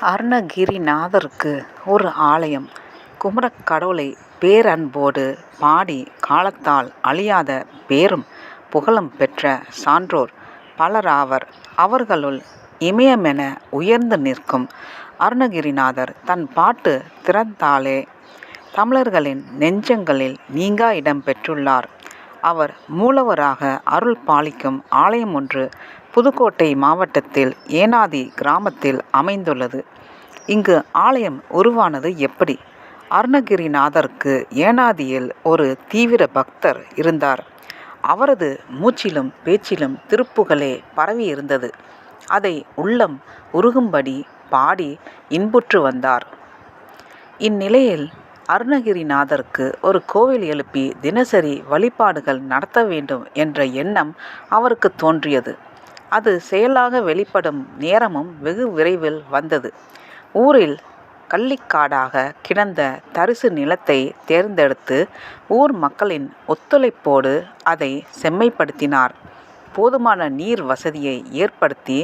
அருணகிரிநாதருக்கு ஒரு ஆலயம் குமரக் கடவுளை பேரன்போடு பாடி காலத்தால் அழியாத பேரும் புகழும் பெற்ற சான்றோர் பலராவர். அவர்களுள் இமயமென உயர்ந்து நிற்கும் அருணகிரிநாதர் தன் பாட்டு திறந்தாலே தமிழர்களின் நெஞ்சங்களில் நீங்கா இடம் பெற்றுள்ளார். அவர் மூலவராக அருள் பாலிக்கும் ஆலயம் ஒன்று புதுக்கோட்டை மாவட்டத்தில் ஏனாதி கிராமத்தில் அமைந்துள்ளது. இங்கு ஆலயம் உருவானது எப்படி? அருணகிரிநாதருக்கு ஏனாதியில் ஒரு தீவிர பக்தர் இருந்தார். அவரது மூச்சிலும் பேச்சிலும் திருப்புகழே பரவியிருந்தது. அதை உள்ளம் உருகும்படி பாடி இன்புற்று வந்தார். இந்நிலையில் அருணகிரிநாதருக்கு ஒரு கோவில் எழுப்பி தினசரி வழிபாடுகள் நடத்த வேண்டும் என்ற எண்ணம் அவருக்குத் தோன்றியது. அது செயலாக வெளிப்படும் நேரமும் வெகு விரைவில் வந்தது. ஊரில் கள்ளிக்காடாக கிடந்த தரிசு நிலத்தை தேர்ந்தெடுத்து ஊர் மக்களின் ஒத்துழைப்போடு அதை செம்மைப்படுத்தினார். போதுமான நீர் வசதியை ஏற்படுத்தி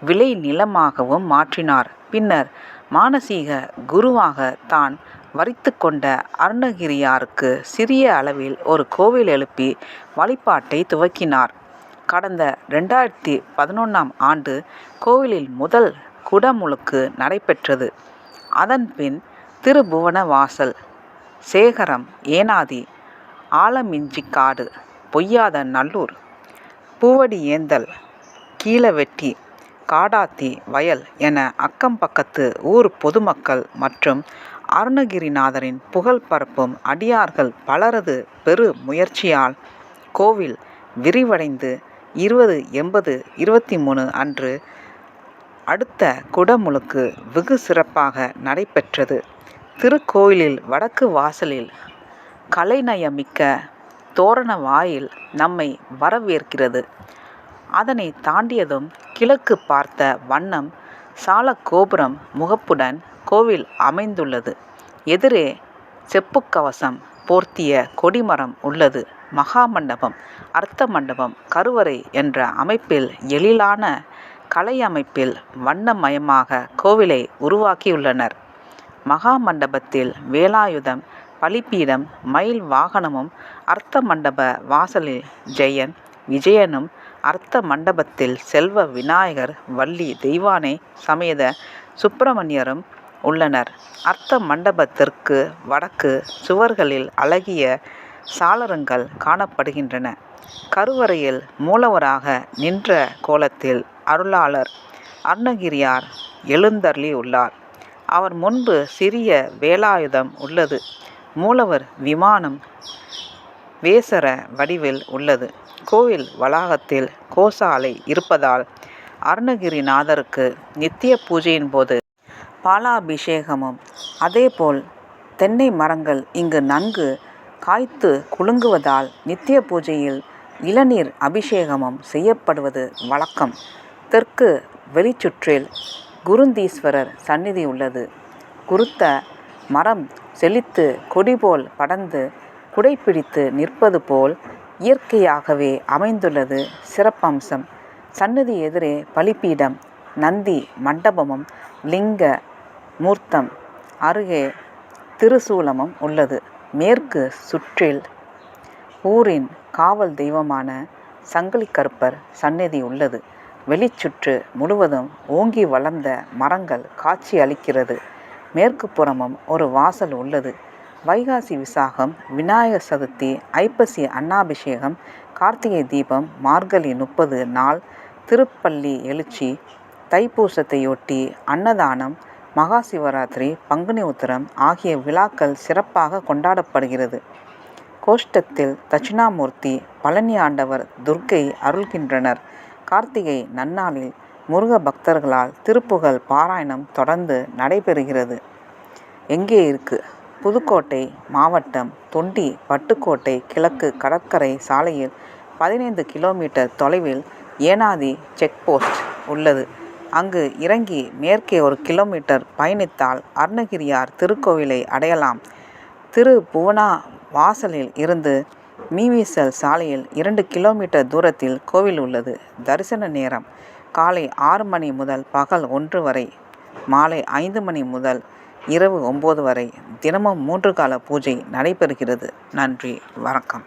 விளை நிலமாகவும் மாற்றினார். பின்னர் மானசீக குருவாக தான் வரித்து கொண்ட அருணகிரியாருக்கு சிறிய அளவில் ஒரு கோவில் எழுப்பி வழிபாட்டை துவக்கினார். கடந்த ரெண்டாயிரத்தி பதினொன்றாம் ஆண்டு கோவிலில் முதல் குடமுழுக்கு நடைபெற்றது. அதன்பின் திருபுவனவாசல் சேகரம் ஏனாதி ஆலமிஞ்சிக்காடு பொய்யாத நல்லூர் பூவடியேந்தல் கீழவெட்டி காடாத்தி வயல் என அக்கம் பக்கத்து ஊர் பொதுமக்கள் மற்றும் அருணகிரிநாதரின் புகழ் பரப்பும் அடியார்கள் பலரது பெரு முயற்சியால் கோவில் விரிவடைந்து இருபது எண்பது இருபத்தி மூணு அன்று அடுத்த குடமுழுக்கு வெகு சிறப்பாக நடைபெற்றது. திருக்கோயிலில் வடக்கு வாசலில் கலைநயமிக்க தோரண வாயில் நம்மை வரவேற்கிறது. அதனை தாண்டியதும் கிழக்கு பார்த்த வண்ணம் சாலகோபுரம் முகப்புடன் கோவில் அமைந்துள்ளது. எதிரே செப்புக்கவசம் போர்த்திய கொடிமரம் உள்ளது. மகாமண்டபம் அர்த்த மண்டபம் கருவறை என்ற அமைப்பில் எழிலான கலையமைப்பில் வண்ணமயமாக கோவிலை உருவாக்கியுள்ளனர். மகாமண்டபத்தில் வேலாயுதம் பலிப்பீடம் மயில் வாகனமும் அர்த்த மண்டப வாசலில் ஜெயன் விஜயனும் அர்த்த மண்டபத்தில் செல்வ விநாயகர் வள்ளி தெய்வானை சமேத சுப்பிரமணியரும் உள்ளனர். அர்த்த மண்டபத்திற்கு வடக்கு சுவர்களில் அழகிய சாளரங்கள் காணப்படுகின்றன. கருவறையில் மூலவராக நின்ற கோலத்தில் அருளாளர் அருணகிரியார் எழுந்தருளியுள்ளார். அவர் முன்பு சிறிய வேலாயுதம் உள்ளது. மூலவர் விமானம் வேசர வடிவில் உள்ளது. கோவில் வளாகத்தில் கோசாலை இருப்பதால் அருணகிரிநாதருக்கு நித்திய பூஜையின் போது பாலாபிஷேகமும் அதேபோல் தென்னை மரங்கள் இங்கு நன்கு காய்த்து குலுங்குவதால் நித்திய பூஜையில் இளநீர் அபிஷேகமும் செய்யப்படுவது வழக்கம். தெற்கு வெளிச்சுற்றில் குருந்தீஸ்வரர் சந்நிதி உள்ளது. குருத்த மரம் செழித்து கொடிபோல் படர்ந்து குடைப்பிடித்து நிற்பது போல் இயற்கையாகவே அமைந்துள்ளது சிறப்பம்சம். சன்னதி எதிரே பலிப்பீடம் நந்தி மண்டபமும் லிங்க மூர்த்தம் அருகே திருசூலமும் உள்ளது. மேற்கு சுற்றில் ஊரின் காவல் தெய்வமான சங்கிலிக்கருப்பர் சன்னதி உள்ளது. வெளிச்சுற்று முழுவதும் ஓங்கி வளர்ந்த மரங்கள் காட்சி அளிக்கிறது. மேற்கு புறமும் ஒரு வாசல் உள்ளது. வைகாசி விசாகம் விநாயகர் சதுர்த்தி ஐப்பசி அன்னாபிஷேகம் கார்த்திகை தீபம் மார்கழி முப்பது நாள் திருப்பள்ளி எழுச்சி தைப்பூசத்தையொட்டி அன்னதானம் மகா சிவராத்திரி பங்குனி உத்திரம் ஆகிய விழாக்கள் சிறப்பாக கொண்டாடப்படுகிறது. கோஷ்டத்தில் தட்சிணாமூர்த்தி பழனி ஆண்டவர் துர்க்கை அருள்கின்றனர். கார்த்திகை நன்னாளில் முருக பக்தர்களால் திருப்புகழ் பாராயணம் தொடர்ந்து நடைபெறுகிறது. எங்கே இருக்கு? புதுக்கோட்டை மாவட்டம் தொண்டி பட்டுக்கோட்டை கிழக்கு கடற்கரை சாலையில் பதினைந்து கிலோமீட்டர் தொலைவில் ஏனாதி செக்போஸ்ட் உள்ளது. அங்கு இறங்கி மேற்கே ஒரு கிலோமீட்டர் பயணித்தால் அருணகிரியார் திருக்கோவிலை அடையலாம். திரு புவணா வாசலில் இருந்து மீமிசல் சாலையில் இரண்டு கிலோமீட்டர் தூரத்தில் கோவில் உள்ளது. தரிசன நேரம் காலை ஆறு மணி முதல் பகல் ஒன்று வரை. மாலை ஐந்து மணி முதல் இரவு ஒம்பது வரை தினமும் மூன்று கால பூஜை நடைபெறுகிறது நன்றி வணக்கம்